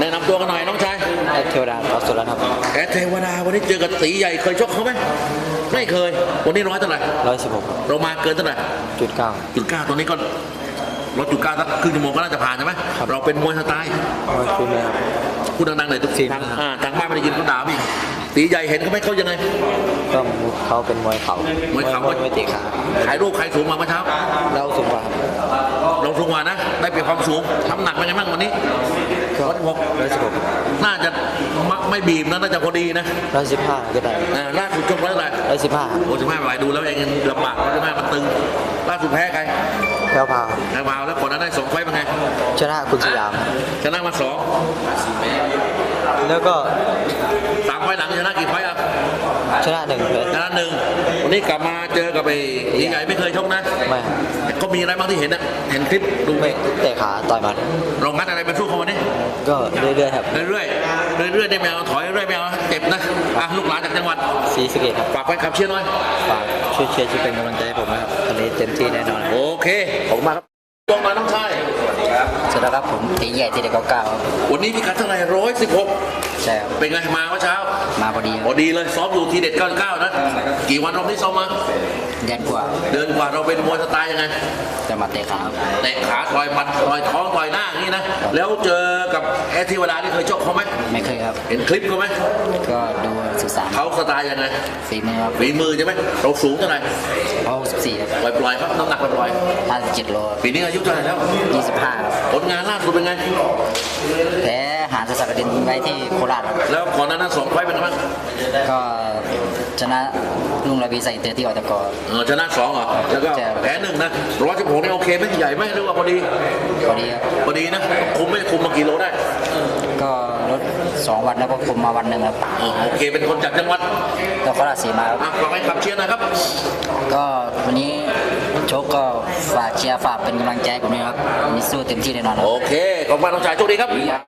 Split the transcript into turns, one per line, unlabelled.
แนะนำตัวกันหน่อยน้องชาย
แอดเทวดาต่อสุรครับ
แอดเทวดาวันนี้เจอกับตีใหญ่เคยชกเขาไหมไม่เคย วันนี้ร้อยเท่าไหร่
ร้อยสิบหก
เรามาเกินเท่าไหร่
จุดเก้า
จุดเก้าตอนนี้ก็รถจุดเก้าสักครึ่งชั่วโมงก็น่าจะผ่านใช่ไหม
ครับ
เราเป็นมวยสไตล์
ร้อยฟิล์มครับ
พูดดังๆหน่อยทุก
ฝี
ที
มือ
ทางอ่าทางบ้านไม่ได้ยินเขาด่าพี่ตีใหญ่เห็นเขาไหมเขายังไง
ก็เขาเป็นมวยเข่าม
วยเข่า
มวยเตะขา
ถ่ายรูปใครสูงมาเมื่อเช้า
เราสูงกว่าครับ
เราสูงกว่านะ ได้เปรียบความสูงน้ำหนักเป็นไงบ้างวันนี้
ก็
ร้อย สิบหก
ร้อยสิบหก
น่าจะไม่ไม่บีบนะน่าจะพอดีนะ
ร้อยสิบห้าก็ได้
อ่าล่าสุดชกร้อยเท่าไหร่
ร้อยสิบห้า
โอ้สิบห้าไหวดูแล้วเองลำบากร้อยสิบห้ามันตึงล่าสุดแพ้ใคร
แพ้วพราว
แพ้มาแล้วก่อนหนั้นได้สองไฟต์เป็นไง
ชนะคุณสยาม
ชนะมาสอง
แล้วก็
สามไฟต์หลังชนะกี่ไฟต์อะ
ชนะหนึ่งเลย
ชนะหนึ่งวันนี้กลับมาเจอกับไอ้ตีใหญ่ไม่เคยชกนะ
ไม่
ก็มีอะไรบ้างที่เห็นนะเห็นคลิปดูไหม
ไม่เตะขาต่อยหมัด
เรางัดอะไรมาสู้เขาวันนี้
ก็เรื่อยๆครับ
เรื่อยๆ เรื่อยๆ ได้แมวถอยเรื่อยๆแมวเจ็บนะอะลูกหลานจากจังหวัด
สีสะเกตครับ
ฝากไว้ขับเชียร์หน่อย
ฝากช่วยเชียร์ช่วยเป็นกำลังใจให้ผมนะครับวันนี้เต็มที่แน่นอนครับ
โอเค ขอบคุณมากครับลงมาน้องชาย
สวัสดีครับผมตีใหญ่ตีเด็กเก้า
วันนี้พิกัดเท่าไหร่ร้อยสิบหก
ใช่ครับ
เป็นไงมาเมื่อเช้า
มาพอดี
พอดีเลยซ้อมอยู่ทีเด็ด99 นะ กี่วันรอบนี้ซ้อมมา
เดือนกว่า
เดือนกว่าเราเป็นมวยสไตล์ยังไง
จะมาเตะขา
เตะขาต่อยหมัดต่อยท้องต่อยหน้าอย่างนี้นะ แล้วเจอกับแอร์ทิวดาที่เคยชกเขาไหม
ไม่เคยครับ
เห็นคลิปเขาไหม
ก็ดูศึกษา
เขาสไตล์ยังไง
ฝีมือครับ
ฝีมือใช่ไหมเราสูงเท่าไหร่
เพราะ64ครับ
ปล่อยปล่อยๆครับน้ำหนักปล่อย
57โล
ๆปีนี้อายุเท่าไหร่แล้ว
25ครับ
ผลงานล่าสุดเป็นไง
แพ้ หาสสักดินไว้ที่โคราชครับ
แล้วก่อนหนานั้นสองไฟต์เป็นไงบ้าง
ก็ชนะลุงระบีใส่เตอร์ที่ออตก
เออชนะสองเหรอแล้วก็
ใช่ครับ
แพ้หนึ่งนะร้อยสิบหกนี่โอเคไหมใหญ่ไหมหรือว่าพอดี
พอดีครับ
พอดีนะคุมไม่คุมมากี่โลได้
ก็ลด2วันแล้วก็คุมมาวันหนึ่งครับ
เออโอเคเป็นคนจากจังหวัด
ก็โคราชสีมาครับ
อะฝากให้ขับเชียร์หนะครับ
ก็วันนี้โชคก็ฝากเชียร์ฝากเป็นกำลังใจให้ผมด้วยครับวันนี้สู้เต็มที่แน่นอนครับ
โอเคขอบคุณมากน้องชายโชคดีครับ